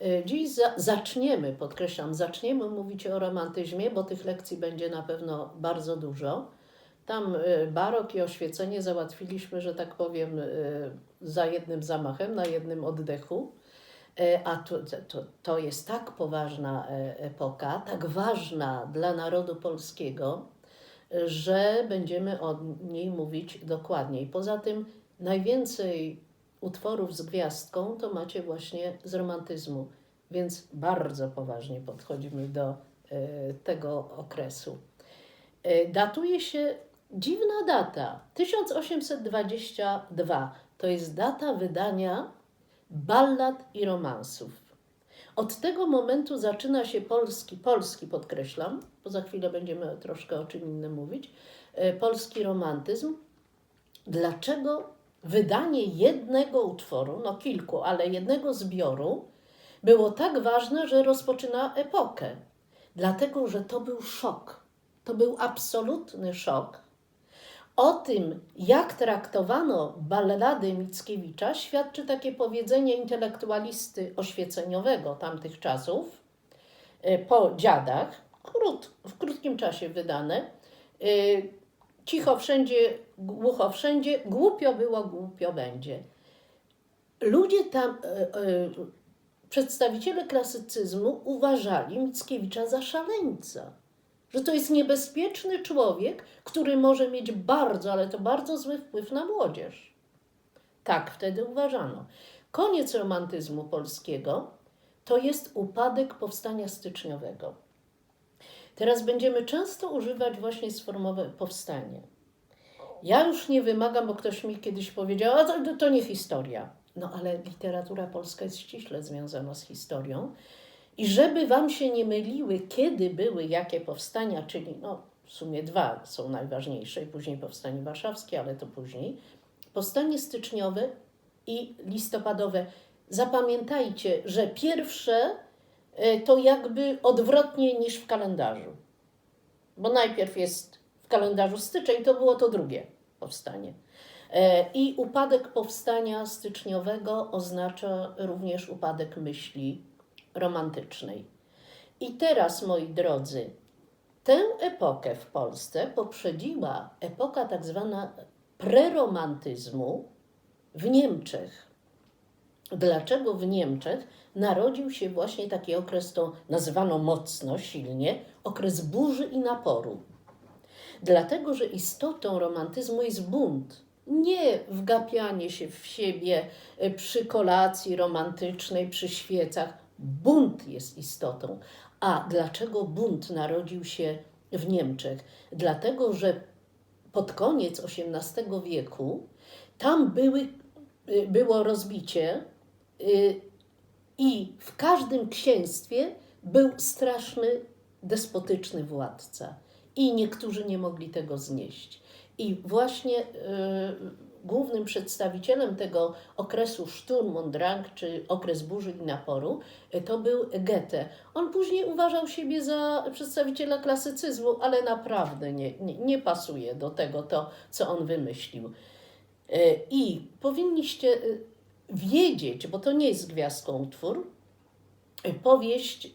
E, Dziś za, zaczniemy, podkreślam, zaczniemy mówić o romantyzmie, bo tych lekcji będzie na pewno bardzo dużo. Tam e, barok i oświecenie załatwiliśmy, że tak powiem, e, za jednym zamachem, na jednym oddechu. A to, to, to jest tak poważna e, epoka, tak ważna dla narodu polskiego, że będziemy o niej mówić dokładniej. Poza tym najwięcej utworów z gwiazdką to macie właśnie z romantyzmu, więc bardzo poważnie podchodzimy do e, tego okresu. E, Datuje się dziwna data 1822. To jest data wydania ballad i romansów. Od tego momentu zaczyna się polski, polski podkreślam, bo za chwilę będziemy troszkę o czym innym mówić, e, polski romantyzm. Dlaczego wydanie jednego utworu, no kilku, ale jednego zbioru, było tak ważne, że rozpoczyna epokę? Dlatego, że to był szok. To był absolutny szok. O tym, jak traktowano ballady Mickiewicza, świadczy takie powiedzenie intelektualisty oświeceniowego tamtych czasów, e, po dziadach, krót, w krótkim czasie wydane. Cicho wszędzie, głucho wszędzie, głupio było, głupio będzie. Ludzie tam, e, e, przedstawiciele klasycyzmu uważali Mickiewicza za szaleńca że to jest niebezpieczny człowiek, który może mieć bardzo, ale to bardzo zły wpływ na młodzież. Tak wtedy uważano. Koniec romantyzmu polskiego to jest upadek powstania styczniowego. Teraz będziemy często używać właśnie sformowe powstanie. Ja już nie wymagam, bo ktoś mi kiedyś powiedział, a to, to nie historia. No ale literatura polska jest ściśle związana z historią. I żeby Wam się nie myliły, kiedy były jakie powstania, czyli no, w sumie dwa są najważniejsze, i później powstanie warszawskie, ale to później. Powstanie styczniowe i listopadowe. Zapamiętajcie, że pierwsze to jakby odwrotnie niż w kalendarzu. Bo najpierw jest w kalendarzu styczeń, to było to drugie powstanie. E, I upadek powstania styczniowego oznacza również upadek myśli romantycznej. I teraz, moi drodzy, tę epokę w Polsce poprzedziła epoka tak zwana preromantyzmu w Niemczech. Dlaczego w Niemczech narodził się właśnie taki okres, to nazywano mocno, silnie, okres burzy i naporu? Dlatego, że istotą romantyzmu jest bunt, nie wgapianie się w siebie e, przy kolacji romantycznej, przy świecach. Bunt jest istotą. A dlaczego bunt narodził się w Niemczech? Dlatego, że pod koniec XVIII wieku tam były, y, było rozbicie i w każdym księstwie był straszny, despotyczny władca. I niektórzy nie mogli tego znieść. I właśnie y, głównym przedstawicielem tego okresu Sturm und Drang, czy okres burzy i naporu, y, to był Goethe. On później uważał siebie za przedstawiciela klasycyzmu, ale naprawdę nie, nie, nie pasuje do tego to, co on wymyślił. Y, I powinniście y, wiedzieć, bo to nie jest gwiazdką utwór, powieść y,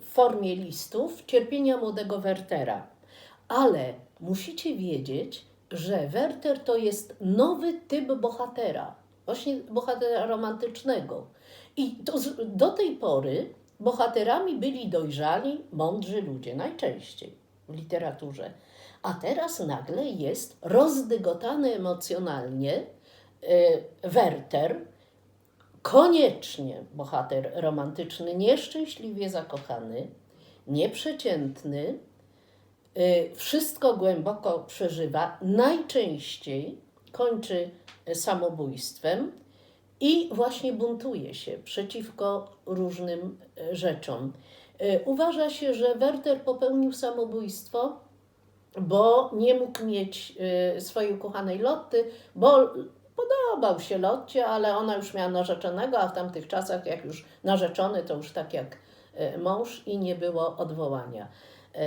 w formie listów cierpienia młodego Wertera. Ale musicie wiedzieć, że Werter to jest nowy typ bohatera, właśnie bohatera romantycznego. I do tej pory bohaterami byli dojrzali, mądrzy ludzie, najczęściej w literaturze. A teraz nagle jest rozdygotany emocjonalnie Werter, koniecznie bohater romantyczny, nieszczęśliwie zakochany, nieprzeciętny, y, wszystko głęboko przeżywa, najczęściej kończy samobójstwem i właśnie buntuje się przeciwko różnym y, rzeczom. Y, Uważa się, że Werter popełnił samobójstwo, bo nie mógł mieć y, swojej ukochanej Lotty, bo podobał się Lotcie, ale ona już miała narzeczonego, a w tamtych czasach, jak już narzeczony, to już tak jak y, mąż i nie było odwołania. Y,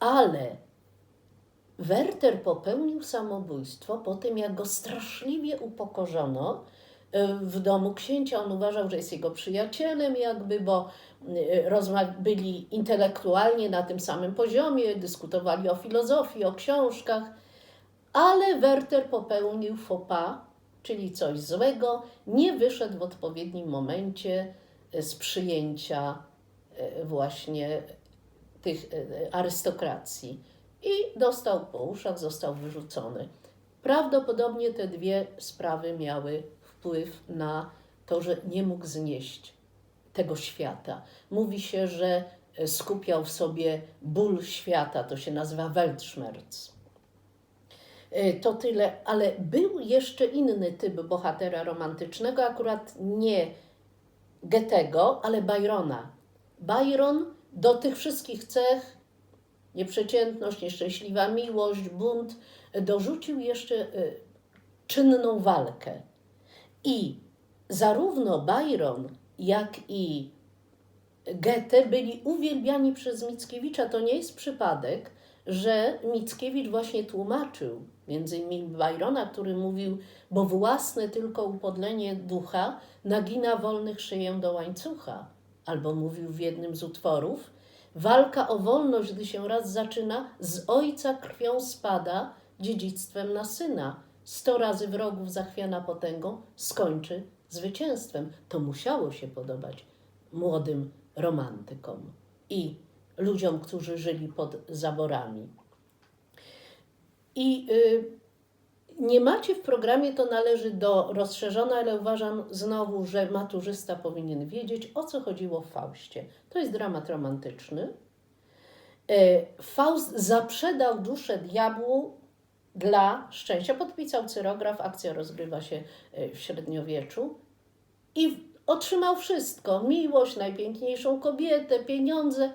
Ale Werter popełnił samobójstwo po tym, jak go straszliwie upokorzono e, w domu księcia. On uważał, że jest jego przyjacielem, jakby, bo e, byli intelektualnie na tym samym poziomie, dyskutowali o filozofii, o książkach, ale Werter popełnił faux pas, czyli coś złego, nie wyszedł w odpowiednim momencie e, z przyjęcia e, właśnie tych e, arystokracji i dostał po uszach, został wyrzucony. Prawdopodobnie te dwie sprawy miały wpływ na to, że nie mógł znieść tego świata. Mówi się, że skupiał w sobie ból świata, to się nazywa Weltschmerz. E, To tyle, ale był jeszcze inny typ bohatera romantycznego, akurat nie Goethego, ale Byrona. Byron do tych wszystkich cech, nieprzeciętność, nieszczęśliwa miłość, bunt, dorzucił jeszcze y, czynną walkę. I zarówno Byron, jak i Goethe byli uwielbiani przez Mickiewicza. To nie jest przypadek, że Mickiewicz właśnie tłumaczył między innymi Byrona, który mówił, bo własne tylko upodlenie ducha nagina wolnych szyję do łańcucha. Albo mówił w jednym z utworów, walka o wolność, gdy się raz zaczyna, z ojca krwią spada, dziedzictwem na syna. Sto razy wrogów zachwiana potęgą skończy zwycięstwem. To musiało się podobać młodym romantykom i ludziom, którzy żyli pod zaborami. I y, nie macie w programie, to należy do rozszerzona, ale uważam znowu, że maturzysta powinien wiedzieć, o co chodziło w Faustie. To jest dramat romantyczny. E, Faust zaprzedał duszę diabłu dla szczęścia. Podpisał cyrograf, akcja rozgrywa się e, w średniowieczu i otrzymał wszystko: miłość, najpiękniejszą kobietę, pieniądze,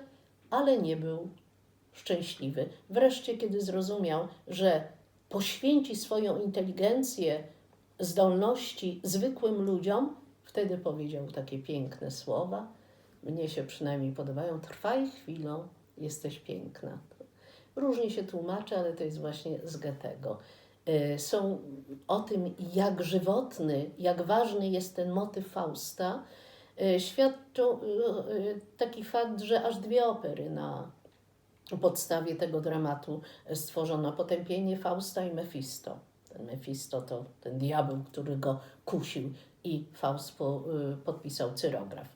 ale nie był szczęśliwy. Wreszcie, kiedy zrozumiał, że poświęci swoją inteligencję, zdolności zwykłym ludziom, wtedy powiedział takie piękne słowa. Mnie się przynajmniej podobają. Trwaj chwilą, jesteś piękna. Różnie się tłumaczy, ale to jest właśnie z Goethego. E, Są o tym, jak żywotny, jak ważny jest ten motyw Fausta, świadczą e, e, taki fakt, że aż dwie opery na podstawie tego dramatu stworzono Potępienie Fausta i Mefisto. Ten Mefisto to ten diabeł, który go kusił i Faust po, y, podpisał cyrograf.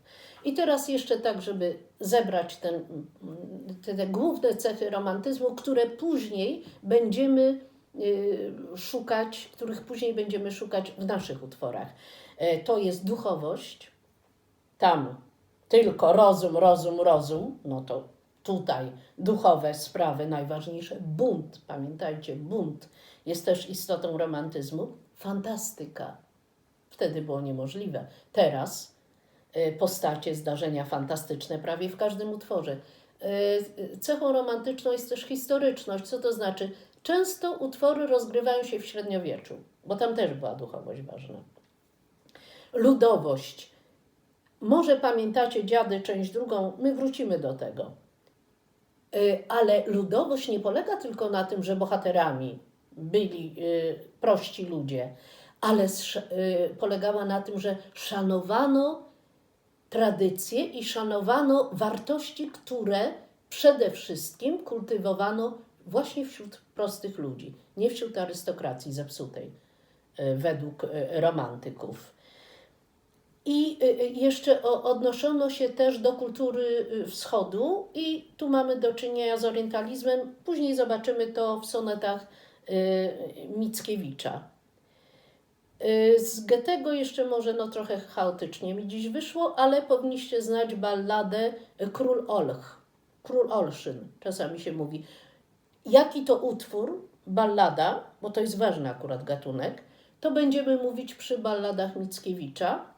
I teraz jeszcze tak, żeby zebrać ten, te, te główne cechy romantyzmu, które później będziemy y, szukać, których później będziemy szukać w naszych utworach. E, To jest duchowość, tam tylko rozum, rozum, rozum, no to tutaj duchowe sprawy najważniejsze. Bunt, pamiętajcie, bunt jest też istotą romantyzmu. Fantastyka. Wtedy było niemożliwe. Teraz y, postacie, zdarzenia fantastyczne prawie w każdym utworze. Y, Cechą romantyczną jest też historyczność. Co to znaczy? Często utwory rozgrywają się w średniowieczu, bo tam też była duchowość ważna. Ludowość. Może pamiętacie dziady, część drugą, my wrócimy do tego. Y, Ale ludowość nie polega tylko na tym, że bohaterami byli y, prości ludzie, ale y, polegała na tym, że szanowano tradycje i szanowano wartości, które przede wszystkim kultywowano właśnie wśród prostych ludzi, nie wśród arystokracji zepsutej, według romantyków. I y, y, jeszcze odnoszono się też do kultury y, wschodu, i tu mamy do czynienia z orientalizmem. Później zobaczymy to w sonetach Mickiewicza. Z Goethego jeszcze może no trochę chaotycznie mi dziś wyszło, ale powinniście znać balladę Król Olch. Król Olszyn, czasami się mówi. Jaki to utwór, ballada, bo to jest ważny akurat gatunek, to będziemy mówić przy balladach Mickiewicza,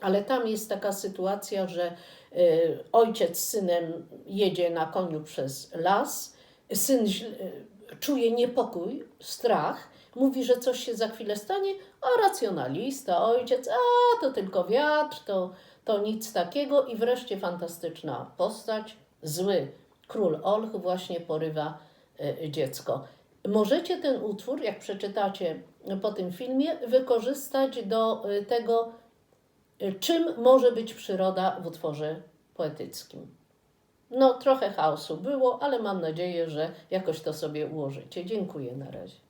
ale tam jest taka sytuacja, że y, ojciec z synem jedzie na koniu przez las, syn y, czuje niepokój, strach, mówi, że coś się za chwilę stanie, a racjonalista, ojciec, a to tylko wiatr, to, to nic takiego. I wreszcie fantastyczna postać, zły król Olch właśnie porywa y, dziecko. Możecie ten utwór, jak przeczytacie po tym filmie wykorzystać do tego, czym może być przyroda w utworze poetyckim. No, trochę chaosu było, ale mam nadzieję, że jakoś to sobie ułożycie. Dziękuję na razie.